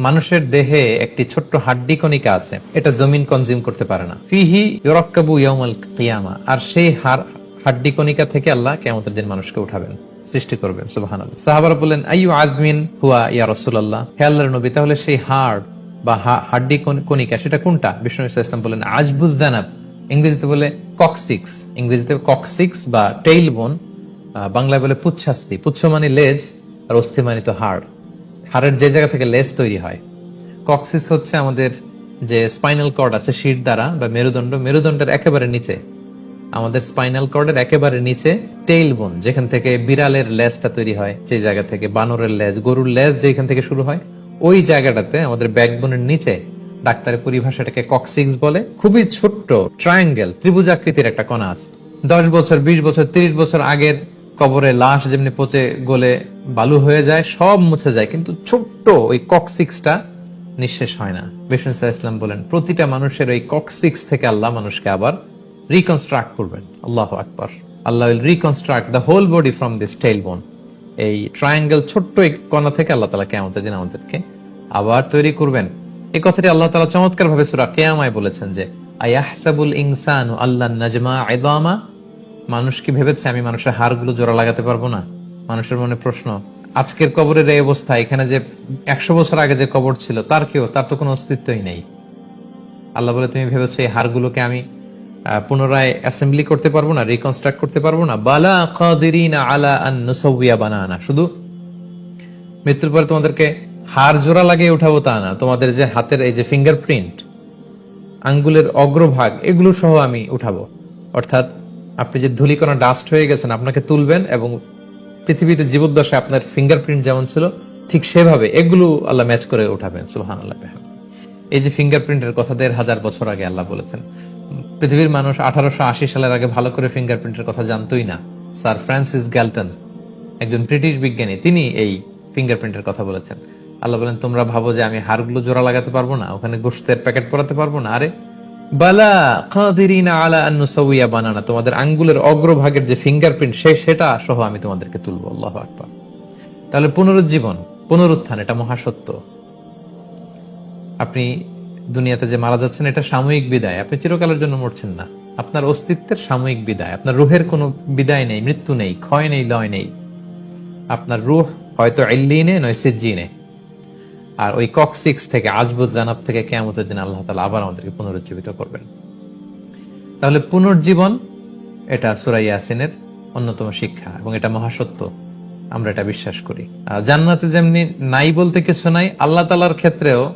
মানুষের দেহে একটি ছোট্ট হাড্ডি কণিকা আছে। এটা জমিন কনজিউম করতে পারে না। ফিহি ইউরাক্কাবু ইয়াউমাল কিয়ামা। আর সেই হার হাড্ডি কণিকা থেকে আল্লাহ কিয়ামতের দিন মানুষকে উঠাবেন, সৃষ্টি করবেন সাহাবারা বললেন, আইয়ু আজমিন হুয়া ইয়া রাসূলুল্লাহ? হে নবী, তাহলে সেই হাড় বা হাড্ডি কণ- কণিকা, সেটা কোনটা? বিষ্ণু ইসলাম বলেন আজবুজ জানাব। ইংরেজিতে বলে, ককসিক্স। ইংরেজিতে ককসিক্স বা টেইল বোন বাংলায় বলে, পুচ্ছাস্তি। পুচ্ছ মানে লেজ, আর অস্থি মানে তো হাড়। হাড়ের যে জায়গা থেকে লেস তৈরি হয়, কক্সিস হচ্ছে আমাদের যে স্পাইনাল কর্ড আছে শির দ্বারা বা মেরুদণ্ড, মেরুদণ্ডের একেবারে নিচে। আমাদের স্পাইনাল কর্ডের একেবারে নিচে টেইল বোন, যেখান থেকে বিড়ালের লেজটা তৈরি হয়, যে জায়গা থেকে বানরের লেজ, গরুর লেজ যেখান থেকে শুরু হয়, ওই জায়গাটাতে আমাদের ব্যাকবোনের নিচে ডাক্তারের পরিভাষাটাকে কক্সিক্স বলে। খুবই ছোট্ট, ট্রায়াঙ্গেল, ত্রিভুজাকৃতির একটা কণা আছে। দশ বছর, বিশ বছর, তিরিশ বছর আগের কবরে লাশ যেমনি পচে গলে বালু হয়ে যায়, সব মুছে যায়। কিন্তু ছোট্ট ওই কক্সিক্সটা নিঃশেষ হয় না। বিষ্ণু ইসলাম বলেন, প্রতিটা মানুষের ওই কক্সিক্স থেকে আল্লাহ মানুষকে আবার রিকনস্ট্রাক্ট করবেন। আল্লাহ আকবার। Allah will reconstruct the whole body from this tail bone এই ট্রায়াঙ্গেল ছোট্ট এই কণা থেকে আল্লাহ তালা কেমতের দিন আমাদেরকে আবার তৈরি করবেন। এই কথাটি আল্লাহ তালা চমৎকার ভাবে সুরা কেয়ামায় বলেছেন যে, আয়াহসাবুল ইনসান আল্লাহ নাজমা আইদামা মানুষ কি ভেবেছে আমি মানুষের হাড়গুলো জোড়া লাগাতে পারব না? মানুষের মনে প্রশ্ন, আজকের কবরের এই অবস্থা, এখানে যে একশো বছর আগে যে কবর ছিল, তার কেউ তার তো কোনো অস্তিত্বই নেই। আল্লাহ বলে, তুমি ভেবেছো এই হাড়গুলোকে আমি পুনরায় অ্যাসেম্বলি করতে পারব না রিকনস্ট্রাক্ট করতে পারব না? বালা কাদিরিনা আলা আন নুসাউইয়া বানানা। শুধু মৃত্যুর পরে তোমাদেরকে হাড় জোড়া লাগিয়ে উঠাবো তা না। তোমাদের যে হাতের এই যে ফিঙ্গারপ্রিন্ট আঙ্গুলের অগ্রভাগ, এগুলো সহ আমি উঠাবো। অর্থাৎ আপনি যে ধুলিকণা ডাস্ট হয়ে গেছেন, আপনাকে তুলবেন এবং পৃথিবীতে জীবদ্দশায় আপনার ফিঙ্গারপ্রিন্ট যেমন ছিল, ঠিক সেভাবে এগুলো আল্লাহ ম্যাচ করে উঠাবেন সুবাহান আল্লাহ এই যে ফিঙ্গারপ্রিন্টের কথা দেড় হাজার বছর আগে আল্লাহ বলেছেন, পৃথিবীর মানুষ আঠারোশো আশি সালের আগে ভালো করে ফিঙ্গারপ্রিন্টের কথা জানতোই না। স্যার ফ্রান্সিস গ্যালটন একজন ব্রিটিশ বিজ্ঞানী, তিনি এই ফিঙ্গারপ্রিন্টের কথা বলেছেন। আল্লাহ বলেন, তোমরা ভাবো যে আমি হাড়গুলো জোড়া লাগাতে পারব না, ওখানে গোষ্ঠের প্যাকেট পরাতে পারব না। আরে বালা বানানা। তোমাদের আঙ্গুলের অগ্রভাগের যে ফিঙ্গারপ্রিন্ট সে সেটা সহ আমি তোমাদেরকে তুলবো। আল্লাহ তাহলে পুনরুজ্জীবন, পুনরুত্থান, এটা মহাসত্য। আপনি দুনিয়াতে যে মারা যাচ্ছেন, এটা সাময়িক বিদায়। আপনি চিরকালের জন্য মরছেন না। আপনার অস্তিত্বের সাময়িক বিদায়। আপনার রুহের কোনো বিদায় নেই, মৃত্যু নেই, ক্ষয় নেই, লয় নেই। আপনার রুহ হয়তো এল্লিনে নয়, সিজ্জিনে। আর ওই কক্সিক্স থেকে আজবুদ জানাব থেকে কেমতের দিন আল্লাহ তালা আবার আমাদেরকে পুনরুজ্জীবিত করবেন। তাহলে পুনর্জীবন এটা সুরাই ইয়াসিনের অন্যতম শিক্ষা এবং এটা মহাসত্য। আমরা এটা বিশ্বাস করি। আর জান্নাতে যেমনি নাই বলতে কিছু নাই, আল্লাহ তালার ক্ষেত্রেও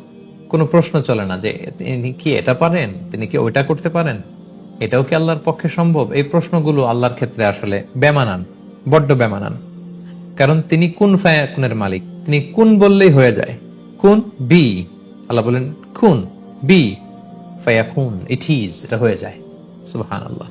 কোনো প্রশ্ন চলে না যে তিনি কি এটা পারেন? তিনি কি ওইটা করতে পারেন? এটাও কি আল্লাহর পক্ষে সম্ভব? এই প্রশ্নগুলো আল্লাহর ক্ষেত্রে আসলে বেমানান, বড্ড বেমানান। কারণ তিনি কোন ফায়াকুনের মালিক? তিনি কোন বললেই হয়ে যায়। কোন বি আল্লাহ বলেন কুন বি ফায়াকুন ইট ইজ এটা হয়ে যায়। সুবহান আল্লাহ